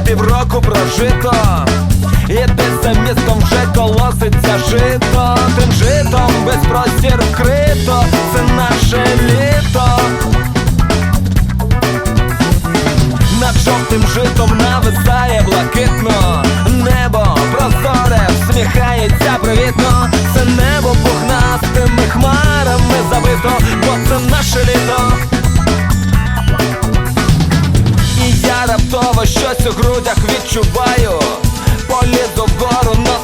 півроку прожито. І десь за містом вже колоситься жито. Тим житом весь простір вкрито. Це наше літо. Над жовтим житом нависає блакитно раптово щось у грудях відчуваю. Полізу вгору, на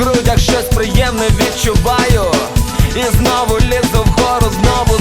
грудях щось приємне відчуваю. І знову лізу вгору, знову